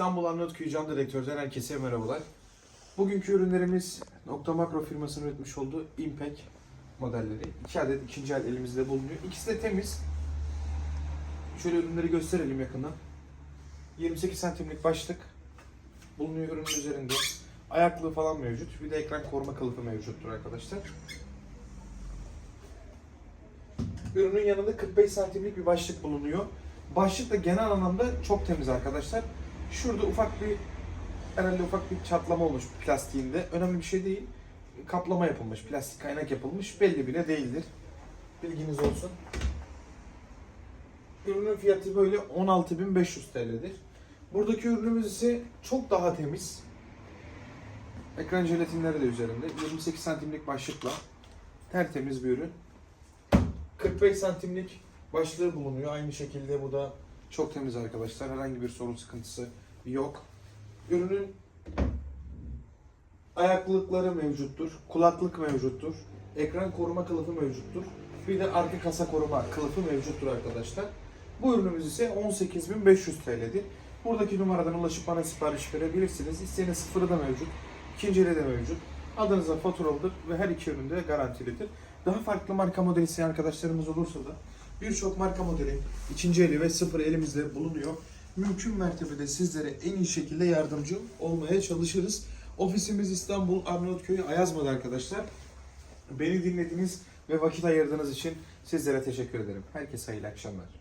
İstanbul Arnavutköy Can Direktör'den herkese merhabalar. Bugünkü ürünlerimiz Nokta Makro firmasının üretmiş olduğu Impact modelleri. İki adet ikinci el elimizde bulunuyor. İkisi de temiz. Şöyle ürünleri gösterelim yakından. 28 santimlik başlık bulunuyor ürünün üzerinde. Ayaklığı falan mevcut. Bir de ekran koruma kılıfı mevcuttur arkadaşlar. Ürünün yanında 45 santimlik bir başlık bulunuyor. Başlık da genel anlamda çok temiz arkadaşlar. Şurada ufak bir herhalde ufak bir çatlama olmuş plastiğinde. Önemli bir şey değil. Kaplama yapılmış, plastik kaynak yapılmış. Belli bile değildir. Bilginiz olsun. Ürünün fiyatı böyle 16.500 TL'dir. Buradaki ürünümüz ise çok daha temiz. Ekran jelatinleri de üzerinde. 28 santimlik başlıkla tertemiz bir ürün. 45 santimlik başlığı bulunuyor. Aynı şekilde bu da çok temiz arkadaşlar. Herhangi bir sorun sıkıntısı yok. Ürünün ayaklıkları mevcuttur. Kulaklık mevcuttur. Ekran koruma kılıfı mevcuttur. Bir de arka kasa koruma kılıfı mevcuttur arkadaşlar. Bu ürünümüz ise 18.500 TL'dir. Buradaki numaradan ulaşıp bana sipariş verebilirsiniz. İsteyenin sıfırı da mevcut. İkinci eli de mevcut. Adınıza faturalıdır ve her iki ürün de garantilidir. Daha farklı marka modeli isteyen arkadaşlarımız olursa da birçok marka modeli ikinci eli ve sıfır elimizde bulunuyor. Mümkün mertebede sizlere en iyi şekilde yardımcı olmaya çalışırız. Ofisimiz İstanbul Arnavutköy Ayazma'da arkadaşlar. Beni dinlediğiniz ve vakit ayırdığınız için sizlere teşekkür ederim. Herkese hayırlı akşamlar.